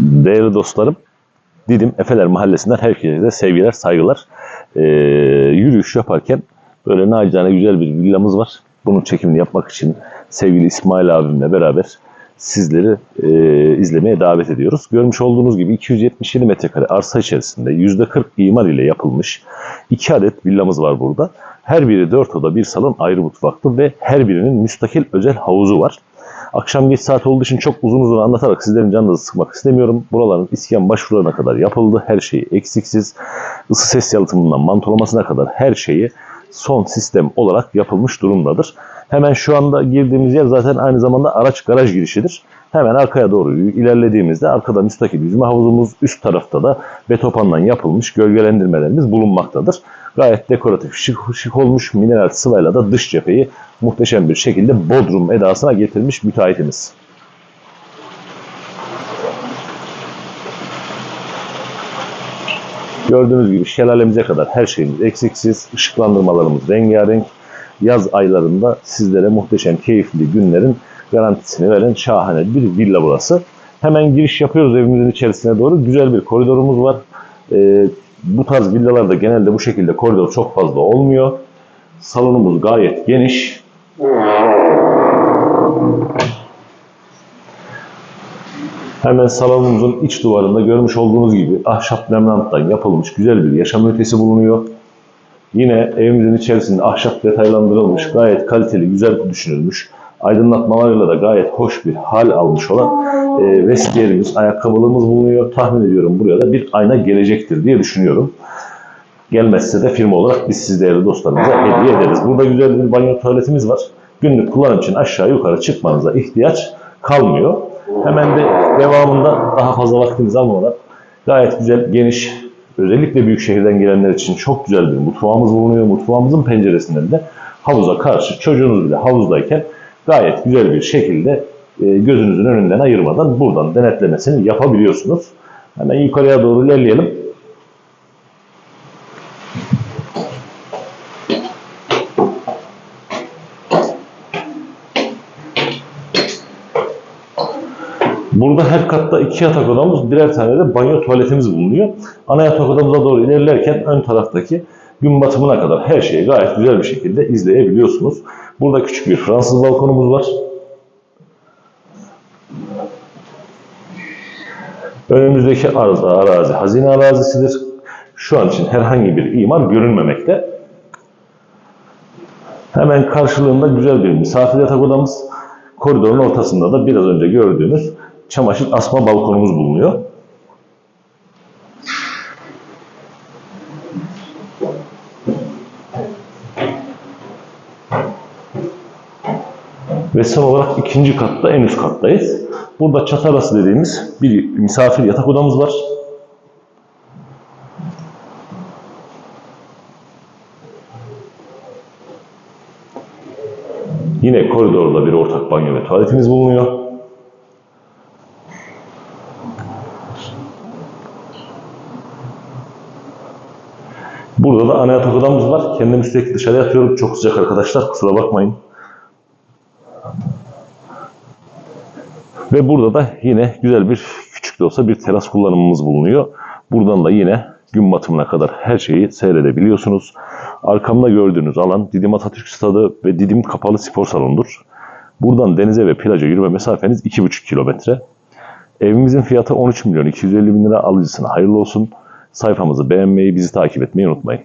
Değerli dostlarım, Didim Efeler Mahallesi'nden herkese sevgiler, saygılar. Ee, yürüyüş yaparken böyle nacizane güzel bir villamız var. Bunun çekimini yapmak için sevgili İsmail abimle beraber sizleri e, izlemeye davet ediyoruz. Görmüş olduğunuz gibi 277 metrekare arsa içerisinde %40 imar ile yapılmış 2 adet villamız var burada. Her biri 4 oda, bir salon, ayrı mutfaklı ve her birinin müstakil özel havuzu var. Akşam geç saat olduğu için çok uzun uzun anlatarak sizlerin canınızı sıkmak istemiyorum. Buraların iskan başvurularına kadar yapıldı. Her şeyi eksiksiz. ısı ses yalıtımından mantolamasına kadar her şeyi son sistem olarak yapılmış durumdadır. Hemen şu anda girdiğimiz yer zaten aynı zamanda araç garaj girişidir. Hemen arkaya doğru ilerlediğimizde arkada müstakil yüzme havuzumuz, üst tarafta da betopandan yapılmış gölgelendirmelerimiz bulunmaktadır. Gayet dekoratif, şık, şık olmuş mineral sıvayla da dış cepheyi muhteşem bir şekilde bodrum edasına getirmiş müteahhitimiz. Gördüğünüz gibi şelalemize kadar her şeyimiz eksiksiz, ışıklandırmalarımız rengarenk. Yaz aylarında sizlere muhteşem, keyifli günlerin garantisini veren şahane bir villa burası. Hemen giriş yapıyoruz evimizin içerisine doğru. Güzel bir koridorumuz var. Ee, bu tarz villalarda genelde bu şekilde koridor çok fazla olmuyor. Salonumuz gayet geniş. Hemen salonumuzun iç duvarında görmüş olduğunuz gibi ahşap lemnanttan yapılmış güzel bir yaşam ötesi bulunuyor. Yine evimizin içerisinde ahşap detaylandırılmış, gayet kaliteli, güzel düşünülmüş. Aydınlatmalarıyla da gayet hoş bir hal almış olan e, vestiyerimiz, ayakkabılığımız bulunuyor. Tahmin ediyorum buraya da bir ayna gelecektir diye düşünüyorum. Gelmezse de firma olarak biz siz değerli dostlarımıza hediye ederiz. Burada güzel bir banyo tuvaletimiz var. Günlük kullanım için aşağı yukarı çıkmanıza ihtiyaç kalmıyor. Hemen de devamında daha fazla vaktinizi almadan gayet güzel, geniş, özellikle büyük şehirden gelenler için çok güzel bir mutfağımız bulunuyor. Mutfağımızın penceresinden de havuza karşı çocuğunuz bile havuzdayken gayet güzel bir şekilde gözünüzün önünden ayırmadan buradan denetlemesini yapabiliyorsunuz. Hemen yukarıya doğru ilerleyelim. Burada her katta iki yatak odamız, birer tane de banyo tuvaletimiz bulunuyor. Ana yatak odamıza doğru ilerlerken ön taraftaki gün batımına kadar her şeyi gayet güzel bir şekilde izleyebiliyorsunuz. Burada küçük bir Fransız balkonumuz var. Önümüzdeki arz, arazi hazine arazisidir. Şu an için herhangi bir imar görünmemekte. Hemen karşılığında güzel bir misafir yatak odamız. Koridorun ortasında da biraz önce gördüğünüz çamaşır asma balkonumuz bulunuyor. Ve son olarak ikinci katta en üst kattayız. Burada çatı arası dediğimiz bir misafir yatak odamız var. Yine koridorda bir ortak banyo ve tuvaletimiz bulunuyor. Burada da ana yatak odamız var. Kendim sürekli dışarı yatıyorum. Çok sıcak arkadaşlar. Kusura bakmayın. Ve burada da yine güzel bir küçük de olsa bir teras kullanımımız bulunuyor. Buradan da yine gün batımına kadar her şeyi seyredebiliyorsunuz. Arkamda gördüğünüz alan Didim Atatürk Stadı ve Didim Kapalı Spor Salonu'dur. Buradan denize ve plaja yürüme mesafeniz 2,5 kilometre. Evimizin fiyatı 13 milyon 250 bin lira alıcısına hayırlı olsun. Sayfamızı beğenmeyi, bizi takip etmeyi unutmayın.